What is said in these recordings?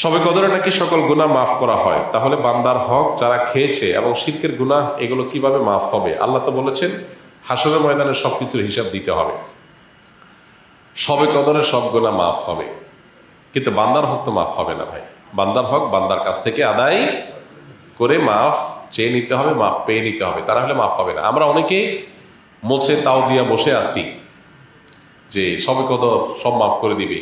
সবে কদরে নাকি সকল গুনাহ মাফ করা হয়? তাহলে বান্দার হক যারা খেয়েছে এবং শিল্পের গুনাহ, এগুলো কীভাবে মাফ হবে? আল্লাহ তো বলেছেন, হাসরের ময়দানে সবকিছুর হিসাব দিতে হবে। সবে কদরে সব গুনাহ মাফ হবে। কিন্তু বান্দার হক তো মাফ হবে না ভাই। বান্দার হক বান্দার কাছ থেকে আদায় করে মাফ চেয়ে নিতে হবে, মাফ পেয়ে নিতে হবে। তারা হলে মাফ হবে না। আমরা অনেকে মোছে তাও দিয়া বসে আছি যে সবে কদর সব মাফ করে দিবে।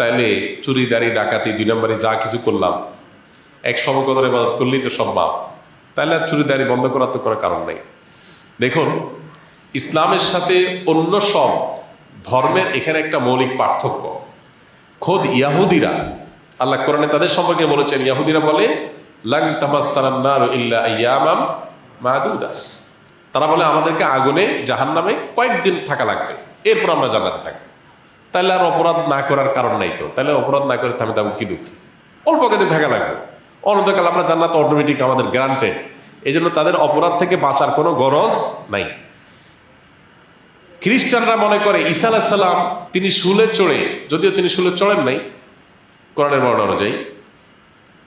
তাইলে চুরি, দাড়ি, ডাকাতি, দুই নম্বরে যা কিছু করলাম, এক সবে কদর এবাদত করলেই তো সব মাফ। তাহলে আর চুরি, দাড়ি বন্ধ করার তো কোনো কারণ নেই। দেখুন, ইসলামের সাথে অন্য সব ধর্মের এখানে একটা মৌলিক পার্থক্য। খোদ ইয়াহুদিরা, আল্লাহ কোরআনে তাদের সম্পর্কে বলেছেন, ইয়াহুদিরা বলে, লাং তামাসান্নার ইল্লা আইয়ামাম মাদুদা। তারা বলে, আমাদেরকে আগুনে জাহান নামে কয়েকদিন থাকা লাগবে। এরপর আমরা জান্নাতে থাকব। তাহলে আর অপরাধ না করার কারণ নাই তো। তাহলে অপরাধ না করে থামি তেমন কি দুঃখী? অল্প কদিন থাকা লাগবে। অনন্তকাল আমরা জান্নাত অটোমেটিক আমাদের গ্রান্টেড এই জন্য তাদের অপরাধ থেকে বাঁচার কোনো গরজ নাই। খ্রিস্টানরা মনে করে ঈসা আলাহিসাল্লাম তিনি শুলে চড়ে, যদিও তিনি শুলে চড়েন নাই, কোরআনের বর্ণনা অনুযায়ী,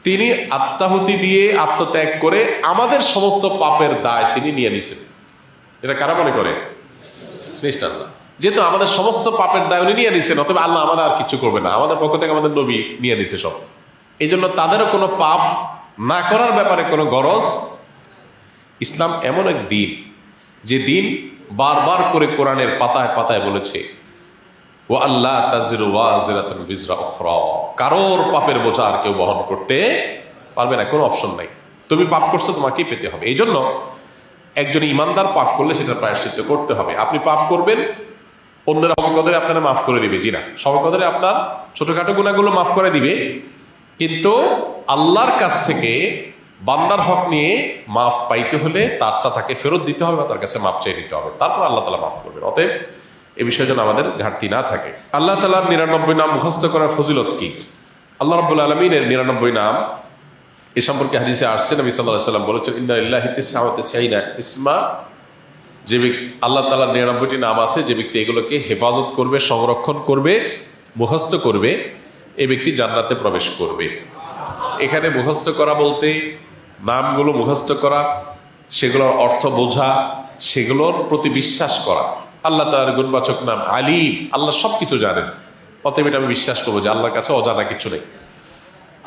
তিনি আত্মাহুতি দিয়ে আত্মত্যাগ করে আমাদের সমস্ত পাপের দায় তিনি নিয়ে নিছেন। এটা কারা মনে করে? খ্রিস্টানরা। যেহেতু আমাদের সমস্ত পাপের দায় উনি নিয়ে নিছেন, অতএব আল্লাহ আমাদের আর কিছু করবে না। আমাদের পক্ষ থেকে আমাদের নবী নিয়ে নিছে সব। এই জন্য তাদেরও কোনো পাপ না করার ব্যাপারে কোনো গরজ। ইসলাম এমন এক দিন, যে দিন বারবার করে কোরআনের পাতায় পাতায় বলেছে ও আল্লাহ কারোর পাপের বোঝা আর কেউ বহন করতে পারবে না, কোনো অপশন নাই। তুমি পাপ করছ, তোমাকেই পেতে হবে। এই জন্য একজন ইমানদার পাপ করলে সেটা প্রায়শ্চিত্ত করতে হবে। আপনি পাপ করবেন অন্যরা সবকদরে আপনারা মাফ করে দিবে, জি না। সবকদরে আপনার ছোটখাটো গুণাগুলো মাফ করে দিবে, কিন্তু আল্লাহর কাছ থেকে বান্দার হক নিয়ে মাফ পাইতে হলে তারটা তাকে ফেরত দিতে হবে বা তার কাছে মাফ চেয়ে নিতে হবে। তারপর আল্লাহ তালা মাফ করবেন অতএব এ বিষয়ে যেন আমাদের ঘাটতি না থাকে। আল্লাহ তালার নিরানব্বই নাম মুখস্থ করার ফজিলত কি? আল্লাহ রব্বুল আলমিনের নিরানব্বই নাম এ সম্পর্কে হাদিসে আসছে, নবী সাল্লাহ সাল্লাম বলেছেন ইন্দা ইসমা যে ব্যক্তি, আল্লাহ তালার নিরানব্বইটি নাম আছে, যে ব্যক্তি এগুলোকে হেফাজত করবে, সংরক্ষণ করবে, মুখস্থ করবে, এ ব্যক্তি জান্নাতে প্রবেশ করবে। এখানে মুখস্থ করা বলতে নামগুলো মুখস্থ করা, সেগুলোর অর্থ বোঝা, সেগুলোর প্রতি বিশ্বাস করা। আল্লাহ তালার গুণবাচক নাম আলিম, আল্লাহ সব কিছু জানেন। অতএব এটা আমি বিশ্বাস করব যে আল্লাহর কাছে অজানা কিছু নেই।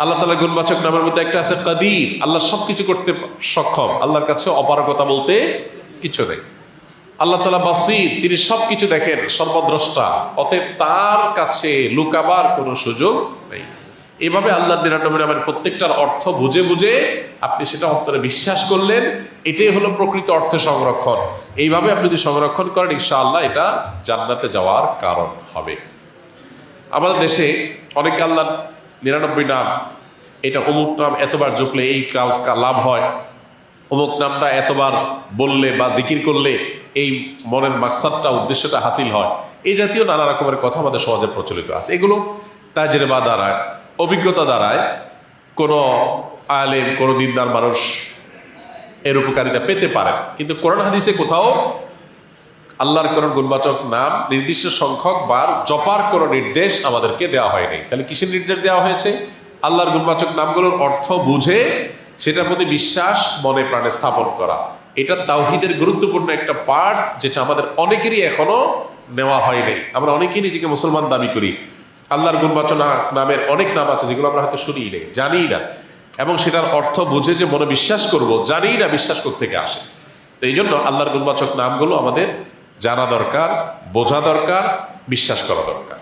আল্লাহ তালা গুণবাচক নামের মধ্যে একটা আছে কাদির আল্লাহ সব কিছু করতে সক্ষম, আল্লাহর কাছে অপারগতা বলতে কিছু নেই। আল্লাহ তালা বাসির, তিনি সবকিছু দেখেন, সর্বদ্রষ্টা। অতএব তার কাছে লুকাবার কোনো সুযোগ নেই। এভাবে আল্লাহ নিরানব্বই প্রত্যেকটার অর্থ বুঝে বুঝে আপনি সেটা অন্তরে বিশ্বাস করলেন, এটাই হলো প্রকৃত অর্থে সংরক্ষণ। এইভাবে আপনি যদি সংরক্ষণ করেন, ইনশাআল্লাহ এটা জান্নাতে যাওয়ার কারণ হবে। আমাদের দেশে অনেকে আল্লাহ নিরানব্বই নাম, এটা অমুক নাম এতবার জপলে এই লাভ হয়, অমুক নামটা এতবার বললে বা জিকির করলে এই মনের মাকসাদটা, উদ্দেশ্যটা হাসিল হয়। এই জাতীয় নানা রকমের কথা আমাদের সমাজে প্রচলিত আছে। এগুলো তাজের বা দ্বারায় অভিজ্ঞতা দ্বারায় কোনো আলেম, কোনো দিনদার মানুষ এর উপকারিতা পেতে পারেন কিন্তু কোরআন হাদিসে কোথাও আল্লাহর কোন গুণবাচক নাম, নির্দিষ্ট সংখ্যক বার জপার কোন নির্দেশ আমাদেরকে দেওয়া হয়নি তাহলে কিসের নির্দেশ দেওয়া হয়েছে? আল্লাহর গুণবাচক নামগুলোর অর্থ বুঝে সেটার প্রতি বিশ্বাস, মনে, প্রাণে স্থাপন করা। এটা তাওহিদের গুরুত্বপূর্ণ একটা পার্ট যেটা আমাদের অনেকেরই এখনও নেওয়া হয়নি আমরা অনেকেই নিজেকে মুসলমান দাবি করি। আল্লাহর গুণবাচক নামের অনেক নাম আছে যেগুলো আমরা হয়তো শুনিই নেই জানি না। এবং সেটার অর্থ বুঝে যে মনে বিশ্বাস করব জানি না বিশ্বাস থেকে আসে। তো এই জন্য আল্লাহর গুণবাচক নামগুলো আমাদের জানা দরকার, বোঝা দরকার, বিশ্বাস করা দরকার।